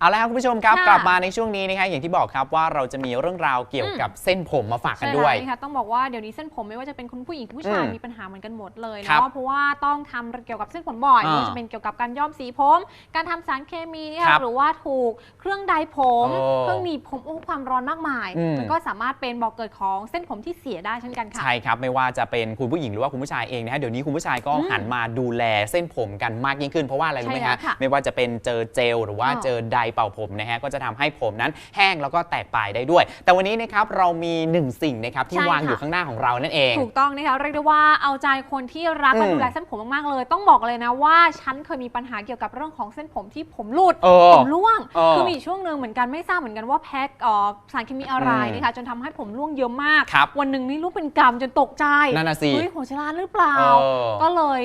เอาละครับคุณผู้ชมครับค่ะ กลับมาในช่วงนี้นะคะอย่างที่บอกครับว่าเราจะมีเรื่องราวเกี่ยวกับเส้นผมมาฝากกันใช่ด้วยแล้วนะคะต้องบอกว่าเดี๋ยวนี้เส้นผมไม่ว่าจะเป็นคุณผู้หญิงคุณผู้ชายอืมมีปัญหาเหมือนกันหมดเลยครัเนาะบเพราะว่าต้องทำเกี่ยวกับเส้นผมบ่อยอ่าไม่ว่าจะเป็นเกี่ยวกับการย้อมสีผม การทำสารเคมีเนี่ยครับหรือว่าถูกเครื่องใดผม โอ้เครื่องหนีบผมโอ้ความร้อนมากมายอืม มันก็สามารถเป็นบอกเกิดของเส้นผมที่เสียได้เช่นกันค่ะ ใช่ครับ ไม่ว่าจะเป็นคุณผู้หญิงหรือว่าคุณผู้ชายเองนะฮะเดี๋ยวนี้คุณผู้ชายก็อืมหันมาดูแลเส้นผมกันมากยิ่งขึ้นเพราะว่าอะไรรู้ไหมใช่แล้ฮะวค่ะไม่ว่าจะเป็นเจอเจลหรือว่าอ๋อเจอไดร์เป่าผมนะฮะก็จะทำให้ผมนั้นแห้งแล้วก็แตกปลายได้ด้วย แต่วันนี้นะครับเรามีหนึ่งสิ่งนะครับที่ใช่วางค่ะอยู่ข้างหน้าของเรานั่นเอง ถูกต้องนะคะเรียกได้ว่าเอาใจคนที่รักและอืมดูแลเส้นผมมากๆเลย ต้องบอกเลยนะว่าฉันเคยมีปัญหาเกี่ยวกับเรื่องของเส้นผมที่ผมหลุดเออผมร่วงเออคือมีช่วงหนึ่งเหมือนกันไม่ทราบเหมือนกันว่าแพ็คเอ่อสารเคมีอะไรอืมนะคะจนทำให้ผมร่วงเยอะมากครับวันหนึ่งนี่ลูกเป็นกำจนตกใจนั่นน่ะสิเฮ้ยหัวชราหรือเปล่าเออก็เลย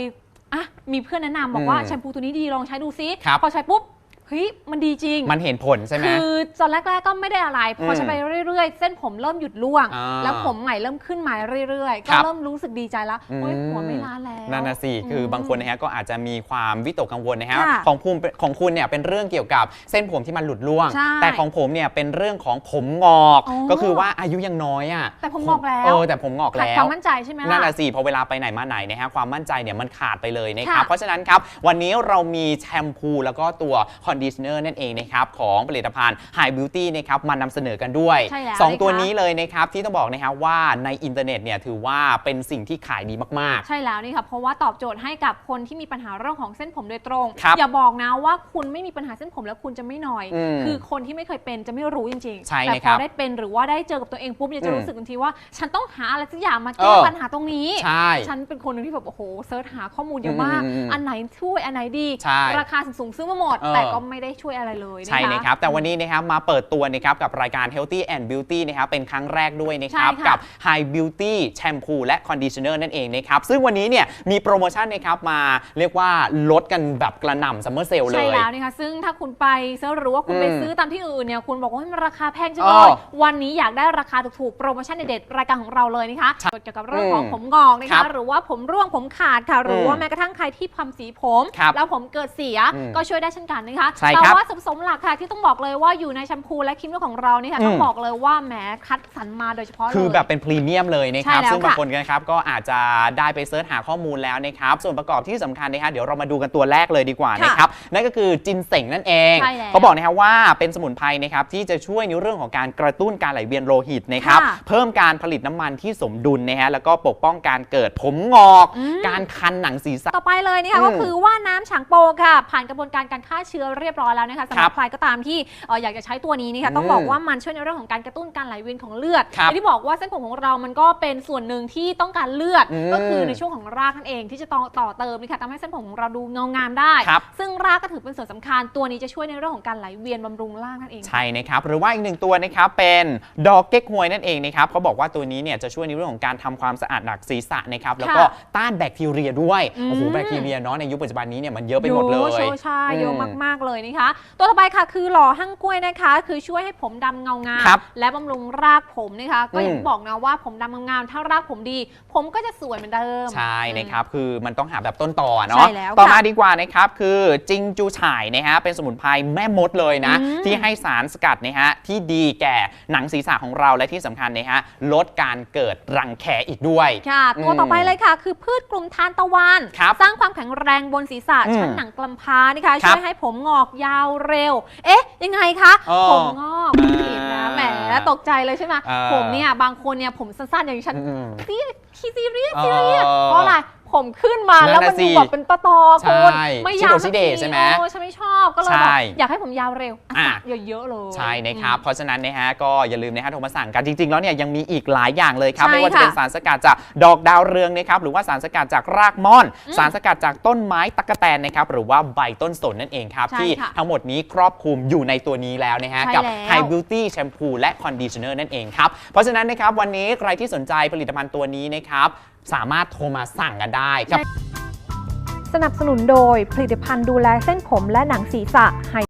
อะมีเพื่อนแนะนำบอกว่าอืมแชมพูตัวนี้ดีลองใช้ดูซิครับพอใช้ปุ๊บเฮ้ยมันดีจริง มันเห็นผลใช่ไหม คือตอนแรกๆก็ไม่ได้อะไร พอมใช้ไปเรื่อยๆ เส้นผมเริ่มหยุดร่วง อ่าแล้วผมใหม่เริ่มขึ้นมาเรื่อยๆครัก็บเริ่มรู้สึกดีใจแล้วโอ้ยอืม หัวไม่ล้าแล้ว นั่นนะสิ คือบางคนนะฮะก็อาจจะมีความวิตกกังวลนะฮะ ค่ะของภูมิของคุณเนี่ยเป็นเรื่องเกี่ยวกับเส้นผมที่มันหลุดร่วง ใช่แต่ของผมเนี่ยเป็นเรื่องของผมงอก อ๋อก็คือว่าอายุยังน้อยอะแต่ผมงอกแล้ว เออแต่ผมงอกขาดแล้คว วามมั่นใจใช่ไหมนั่นล่ะน่ะสิพอเวลาไปไหนมาไหนนะฮะความมั่นใจเนี่ยมันขาดไปเลยนะครับ ค่ะเพราะฉะนั้นครับ วันนี้เรามีแชมพูแล้วก็ตัวคอนดิชเนอร์นั่นเองนะครับของผลิตภัณฑ์ High Beauty นะครับมานำเสนอกันด้วย ใช่แล้วสองนะคะตัวนี้เลยนะครับที่ต้องบอกนะครับว่าในอินเทอร์เน็ตเนี่ยถือว่าเป็นสิ่งที่ขายดีมากใช่แล้วนี่ค่ะเพราะว่าตอบโจทย์ให้กับคนที่มีปัญหาเรื่องของเส้นผมโดยตรง ครับอย่าบอกนะว่าคุณไม่มีปัญหาเส้นผมแล้วคุณจะไม่หน่อย อืมคือคนที่ไม่เคยเป็นจะไม่รู้จริงๆใช่แต่นะพครัอบได้เป็นหรือว่าได้เจอกับตัวเองปุ๊บเนี่ยจะอืมรู้สึกทันทีว่า ฉันต้องหาอะไรสักอย่างมาเอแก้อปัญหาตรงนี้ๆใช่ ฉันเป็นคนหนึงที่แบบโอ้โหเซิร์ชหาข้อมูลเยอะมาก อืมอืมอืมอันไหนช่วยอันไหนดี ใช่ราคาสูงๆซื้อมาหมด เออแต่ก็ไม่ได้ช่วยอะไรเลยนะคะใช่นะครับ แต่วันนี้นะครับมาเปิดตัวนะครับกับรายการ Healthy and Beauty นะครับเป็นครั้งแรกด้วยนะครับ ใช่ค่ะ กับ High Beauty Shampoo และ Conditioner นั่นเองนะครับ ซึ่งวันนี้เนี่ยมีโปรโมชั่นนะครับมาเรียกว่าลดกันแบบกระหน่ำซัมเมอร์เซลเลใช่ย แล้วนะคะซึ่งถ้าคุณไปเซิร์ชหรือว่าคุณไปอืมซื้อตามที่อื่นเนี่ยคุณบอกว่ามันราคาแพงจังเอเลอยวันนี้อยากได้ราคาถูกๆโปรโมชั่นเด็ดๆรายการของเราเลยนะคะใช่เกี่ยวกับเรื่องของอืมผมงอกนะครัคะ บหรือว่าผมร่วงผมขาดค่ะหรือว่าอืมแม้กระทั่งใครที่ทำสีผม ครับแล้วผมเกิดเสียอืมก็ช่วยได้เช่นกันนะคะใช่แต่ครับว่าสมสมหลักค่ะที่ต้องบอกเลยว่าอยู่ในแชมพูและครีมนวดของเรานี่ค่ะต้องอืมบอกเลยว่าแหมคัดสรรมาโดยเฉพาะเลย คือแบบเป็นพรีเมียมเลยนะครับ ใช่แล้วซึ่งบางค่ะคนนะครับก็อาจจะได้ไปเซิร์ชหาข้อมูลแล้วนะครับ ส่วนประกอบที่สำคัญนะฮะเดี๋ยวเรามาดูกันตัวแรกเลยดีกว่าค่ะนะครับ นั่นก็คือจินเสงนั่นเอง ใช่แล้วเขาบอกนะครับว่าเป็นสมุนไพรนะครับที่จะช่วยในเรื่องของการกระตุ้นการไหลเวียนโลหิตนะครับ ค่ะเพิ่มการผลิตน้ำมันที่สมดุลนะฮะแล้วก็ปกป้องการเกิดผมงอก อืม การคันหนังศีรษะ ต่อไปเลยนะคะอืมก็คือว่าน้ำฉางโปค่ะ ผ่านกระบวนการการฆ่าเชื้อเรียบร้อยแล้วนะคะสำหครัรับบใครก็ตามที่เอ่ออยากจะใช้ตัวนี้นะคะต้องอืมบอกว่ามันช่วยในเรื่องของการกระตุ้นการไหลเวียนของเลือดครับอย่างที่บอกว่าเส้นผมของเรามันก็เป็นส่วนหนึ่งที่ต้องการเลือดอืมก็คือในช่วงของรากนั่นเองที่จะต่อต่อเติมนะคะทำให้เส้นผมของเราดูเงางามได้ครับซึ่งรากก็ถือเป็นส่วนสำคัญตัวนี้จะช่วยในเรื่องของการไหลเวียนบำรุงรากนั่นเองใช่นะครับหรือว่าอีกหนึ่งตัวนะครับเป็นดอกเก๊กฮวยนั่นเองนะครับเขาบอกว่าตัวนี้เนี่ยจะช่วยในเรื่องของการทำความสะอาดหนักศีรษะนะครับแล้วก็ต้านแบคทีเรียด้วยอืมโอ้โหแบคทีเรียเนาะในยุคปัจจุบันนี้เนี่ยมันเยอะไปหมดเลยโใช่เยอะอืมมากๆเลยนะคะ ตัวต่อไปค่ะคือหล่อหั่งกล้วยนะคะ คือช่วยให้ผมดำเงางามครับและบำรุงรากผมนะคะ ก็อย่างอืม ที่บอกนะว่าผมดำเงามๆถ้ารากผมดี ผมก็จะสวยเหมือนเดิม ใช่นะครับคือมันต้องหาแบบต้นต่อเนาะใช่แล้วต่อค่ะมาดีกว่านะครับคือจิงจูฉ่ายนะฮะเป็นสมุนไพรแม่มดเลยนะ อืมที่ให้สารสกัดนะฮะที่ดีแก่หนังศีรษะของเราและที่สำคัญนะฮะลดการเกิดรังแคอีกด้วย ค่ะ ตัวอืมต่อไปเลยค่ะ คือพืชกลุ่มทานตะวัน ครับสร้างความแข็งแรงบนศีรษะอืมชั้นหนังกำพร้านะคะ ครับช่วยให้ผมงอกยาวเร็ว เอ๊ะ ยังไงคะ อ๋อผมงอกอ่าผิดนะแหมตกใจเลยใช่ไหมอ่า ผมเนี่ยบางคนเนี่ยผมสั้นๆอย่างฉันอืมซีคีซีเรียสอ๋อซีเรียสเพราะอะไร ผมขึ้นมานั่นแล้วมันน่ะสิดูแบบเป็นตอตอๆคุณใช่ไม่ยาวชิโดชิเดะสักทีใช่ไหมโอ้ฉันไม่ชอบก็เลยใช่แบบอยากให้ผมยาวเร็วอะอะสระเยอะๆเลยใช่นะครับอืมเพราะฉะนั้นนะฮะก็อย่าลืมนะฮะโทรมาสั่งกันจริง ๆ แล้วเนี่ยยังมีอีกหลายอย่างเลยครับใช่ไม่ว่าจะเป็นค่ะสารสกัดจากดอกดาวเรืองนะครับหรือว่าสารสกัดจากรากม่อนอืมสารสกัดจากต้นไม้ตะกแตนนะครับหรือว่าใบต้นสนนั่นเองครับใช่ที่ค่ะทั้งหมดนี้ครอบคลุมอยู่ในตัวนี้แล้วนะฮะใช่กับแล้ว High Beauty Shampoo และ Conditioner นั่นเองครับเพราะฉะนั้นนะครับวันนี้ใครที่สนใจผลิตภัณฑ์ตัวนี้นะครับ สามารถโทรมาสั่งกันได้กับ สนับสนุนโดยผลิตภัณฑ์ดูแลเส้นผมและหนังศีรษะไฮ